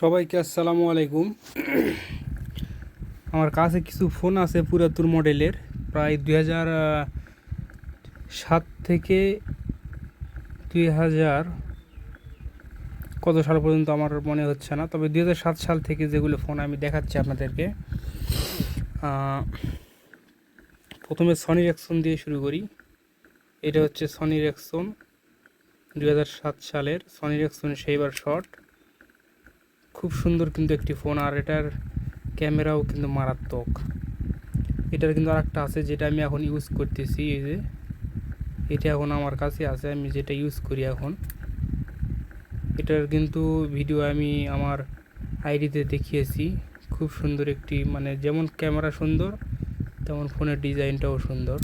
সবাইকে আসসালামু আলাইকুম। আমার কাছে কিছু ফোন আছে পুরাতন মডেলের, প্রায় দুই সাত থেকে দুই হাজার কত সাল পর্যন্ত আমার মনে হচ্ছে না, তবে দুই হাজার সাত সাল থেকে যেগুলো ফোন আমি দেখাচ্ছি আপনাদেরকে প্রথমে সনি রেক্সন দিয়ে শুরু করি। এটা হচ্ছে সনি রেক্সন দুই সালের সনি রেক্সন সেইবার শট খুব সুন্দর কিন্তু একটি ফোন, আর এটার ক্যামেরাও কিন্তু মারাত্মক। এটার কিন্তু আরেকটা আছে যেটা আমি এখন ইউজ করতেছি, এই যে। এটা এখন আমার কাছে আছে, আমি যেটা ইউজ করি এখন। এটার কিন্তু ভিডিও আমি আমার আইডিতে দেখিয়েছি। খুব সুন্দর একটি মানে যেমন ক্যামেরা সুন্দর, তেমন ফোনের ডিজাইনটাও সুন্দর।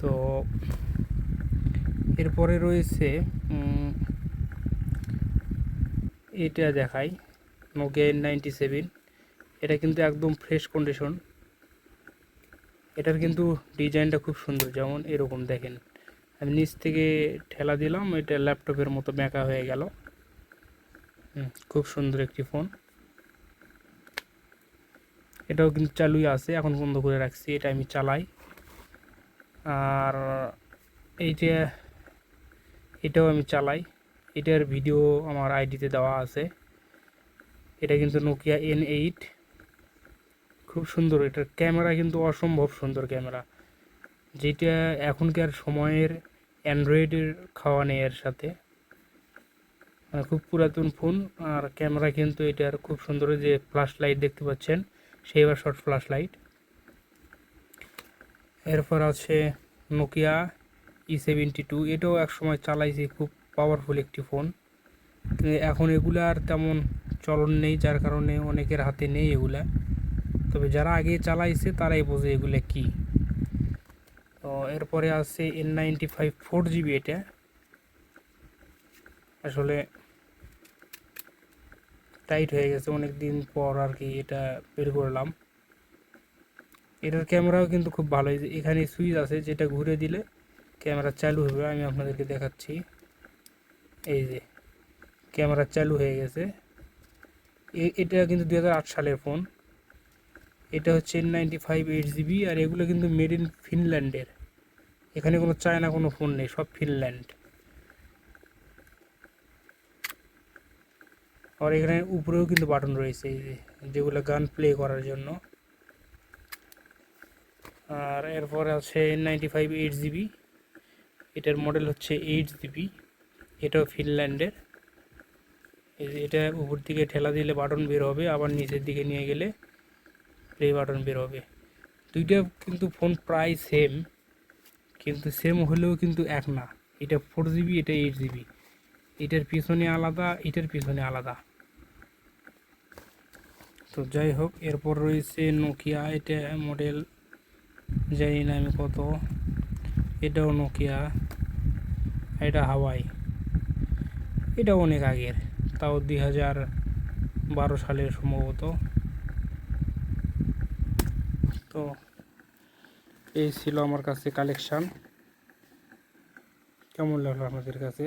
তো এরপরে রয়েছে এটা দেখাই নোকিয়া এন নাইনটি সেভেন এটা কিন্তু একদম ফ্রেশ কন্ডিশন এটার কিন্তু ডিজাইনটা খুব সুন্দর, যেমন এরকম দেখেন। আমি নিচ থেকে ঠেলা দিলাম, এটা ল্যাপটপের মতো ব্যাঁকা হয়ে গেল। খুব সুন্দর একটি ফোন। এটাও কিন্তু চালুই আছে, এখন বন্ধ করে রাখছি, এটা আমি চালাই। আর এইটা এটাও আমি চালাই। এটার ভিডিও আমার আইডিতে দেওয়া আছে। এটা কিন্তু নোকিয়া এন এইট খুব সুন্দর, এটার ক্যামেরা কিন্তু অসম্ভব সুন্দর ক্যামেরা। যেটা এখনকার সময়ের অ্যান্ড্রয়েডের খাওয়া নেই এর সাথে। মানে খুব পুরাতন ফোন, আর ক্যামেরা কিন্তু এটার খুব সুন্দর যে ফ্ল্যাশ লাইট দেখতে পাচ্ছেন সেইবার শর্ট ফ্ল্যাশ লাইট এরপর আছে নোকিয়া ই সেভেন্টি টু এটাও একসময় চালাইছি খুব পাওয়ারফুল একটি ফোন এখন এগুলো আর তেমন চলন নেই, যার কারণে অনেকের হাতে নেই এগুলা। তবে যারা আগে চালাইছে, তারাই বোঝে এগুলা কি। তো এরপরে আছে N ninety five four GB এটা। আসলে টাইট হয়ে গেছে অনেক দিন পর আর কি এটা বের করলাম। এটার ক্যামেরাও কিন্তু খুব ভালো এখানে সুইচ আছে, যেটা ঘুরে দিলে ক্যামেরা চালু হবে, আমি আপনাদেরকে দেখাচ্ছি। এই যে, ক্যামেরা চালু হয়ে গেছে। এটা কিন্তু দু হাজার আট সালের ফোন। এটা হচ্ছে নাইনটি ফাইভ এইট জিবি আর এগুলো কিন্তু মেড ইন ফিনল্যান্ডের এখানে কোনো চায়না কোনো ফোন নেই, সব ফিনল্যান্ড আর এখানে উপরেও কিন্তু বাটন রয়েছে, এই যেগুলো গান প্লে করার জন্য। আর এরপর আছে নাইনটি ফাইভ এইট জিবি এটার মডেল হচ্ছে এইট জিবি এটাও ফিনল্যান্ডের। এটা উপর দিকে ঠেলা দিলে বাটন বের হবে, আবার নিচের দিকে নিয়ে গেলে প্লে বাটন বের হবে। দুইটা কিন্তু ফোন প্রায় সেম কিন্তু সেম হলেও কিন্তু এক না। এটা ফোর জিবি এটা এইট জিবি এটার পিছনে আলাদা, এটার পিছনে আলাদা। তো যাই হোক, এরপর রয়েছে নোকিয়া এটা মডেল জানি না আমি কত। এটাও নোকিয়া এটা হাওয়াই এটা অনেক আগের। তাও দুই হাজার বারো সালের সম্ভবত। তো এই ছিল আমার কাছে কালেকশান কেমন লাগল আপনাদের কাছে?